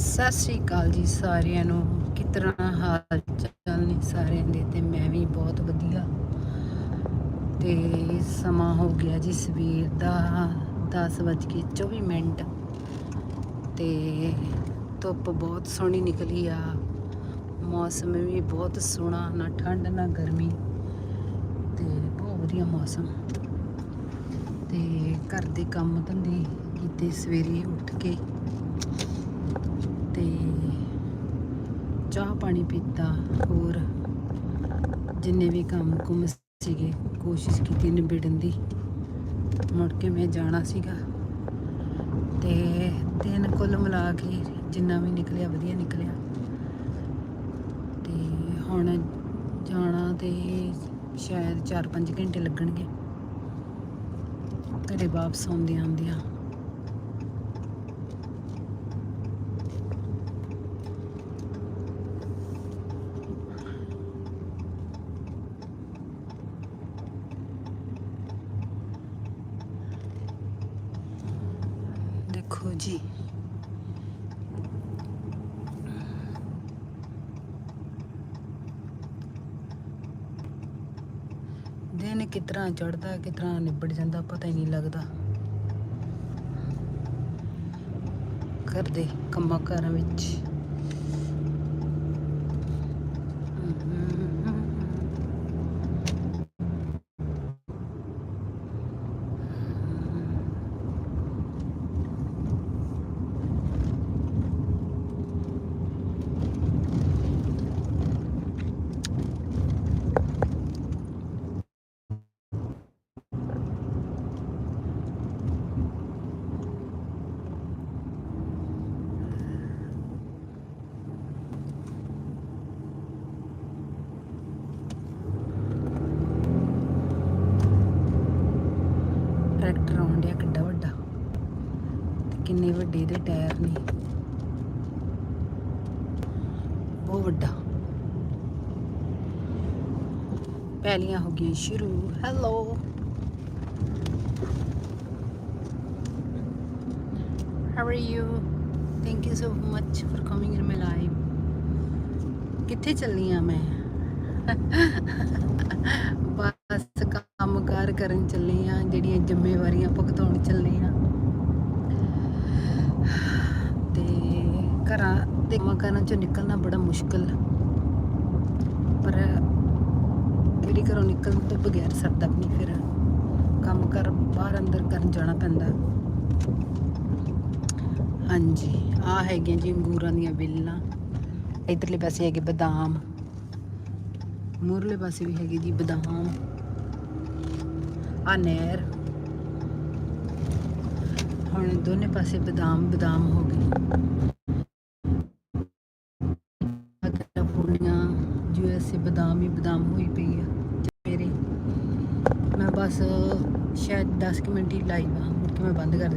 ਸਤਿ ਸ੍ਰੀ ਅਕਾਲ ਜੀ ਸਾਰਿਆਂ ਨੂੰ। ਕਿਤਨਾ ਹਾਲ ਚਾਲ ਨੇ ਸਾਰਿਆਂ ਦੇ ਤੇ ਮੈਂ ਵੀ ਬਹੁਤ ਵਧੀਆ। ਤੇ ਸਮਾਂ ਹੋ ਗਿਆ ਜੀ ਸਵੇਰ ਦਾ 10:24 ਮਿੰਟ। ਤੇ ਧੁੱਪ ਬਹੁਤ ਸੋਹਣੀ ਨਿਕਲੀ ਆ। ਮੌਸਮ ਵੀ ਬਹੁਤ ਸੋਹਣਾ, ਨਾ ਠੰਡ, ਨਾ ਗਰਮੀ। ਤੇ ਬਹੁਤ ਵਧੀਆ ਮੌਸਮ। ਤੇ ਘਰ ਦੇ ਕੰਮ ਧੰਦੇ ਕੀਤੇ ਸਵੇਰੇ ਉੱਠ ਕੇ। ਚਾਹ ਪਾਣੀ ਪੀਤਾ, ਹੋਰ ਜਿੰਨੇ ਵੀ ਕੰਮ ਕੁਮ ਸੀਗੇ, ਕੋਸ਼ਿਸ਼ ਕੀਤੀ ਨਿਬੇੜਨ ਦੀ। ਮੁੜ ਕੇ ਮੈਂ ਜਾਣਾ ਸੀਗਾ। ਤੇ ਤਿੰਨ ਕੁੱਲ ਮਿਲਾ ਕੇ ਜਿੰਨਾ ਵੀ ਨਿਕਲਿਆ, ਵਧੀਆ ਨਿਕਲਿਆ। ਤੇ ਹੁਣ ਜਾਣਾ ਤੇ ਸ਼ਾਇਦ 4-5 ਘੰਟੇ ਲੱਗਣਗੇ। ਘਰੇ ਵਾਪਸ ਆਉਂਦਿਆਂ ਆਉਂਦਿਆਂ। ਦੇਖੋ ਜੀ। ਦਿਨ ਕਿਤਨਾ ਚੜਦਾ ਕਿਤਨਾ ਨਿਬੜ ਜਾਂਦਾ, ਪਤਾ ਹੀ ਨਹੀਂ ਲੱਗਦਾ। ਘਰ ਦੇ ਕੰਮਾਂ ਕਾਰਾਂ ਵਿੱਚ। ਟਰੈਕਟਰ ਆਉਣ ਡਿਆ ਕਿੱਡਾ ਵੱਡਾ ਤੇ ਕਿੰਨੇ ਵੱਡੇ ਦੇ ਟਾਇਰ ਨੇ ਬਹੁਤ ਵੱਡਾ ਪਹਿਲੀਆਂ ਹੋ ਗਈਆਂ ਸ਼ੁਰੂ hello How are you? Thank you so much for coming in my live. ਕਿੱਥੇ ਚੱਲੀ ਆ ਮੈਂ ਬਸ ਕੰਮਕਾਰ ਕਰਨ ਚੱਲੇ ਘਰਾਂ ਦੇ ਕੰਮਾਂ ਚੋਂ ਨਿਕਲਣਾ ਬੜਾ ਮੁਸ਼ਕਲ ਪਰ ਜਿਹੜੀ ਘਰੋਂ ਨਿਕਲਣ ਤੋਂ ਬਗੈਰ ਸਰਦਾ ਵੀ ਨਹੀਂ ਫਿਰ ਕੰਮ ਕਰ ਬਾਹਰ ਅੰਦਰ ਕਰਨ ਜਾਣਾ ਪੈਂਦਾ ਹਾਂਜੀ ਆ ਹੈਗੀਆਂ ਜੀ ਅੰਗੂਰਾਂ ਦੀਆਂ ਵੇਲਾਂ ਇਧਰਲੇ ਪਾਸੇ ਹੈਗੇ ਬਦਾਮ ਮੂਰਲੇ ਪਾਸੇ ਵੀ ਹੈਗੇ ਜੀ ਬਦਾਮ ਆ ਨਹਿਰ ਹੁਣ ਦੋਨੇ ਪਾਸੇ ਬਦਾਮ ਬਦਾਮ ਹੋ ਗਏ ਬਦਾਮ ਹੋਈ ਪਈ ਆ ਤੇ ਮੇਰੇ। ਮੈਂ ਬਸ ਸ਼ਾਇਦ 10 ਕੁ ਮਿੰਟ ਹੀ ਲਾਈਵ ਆ ਮੁੜ ਕੇ ਮੈਂ ਬੰਦ ਕਰ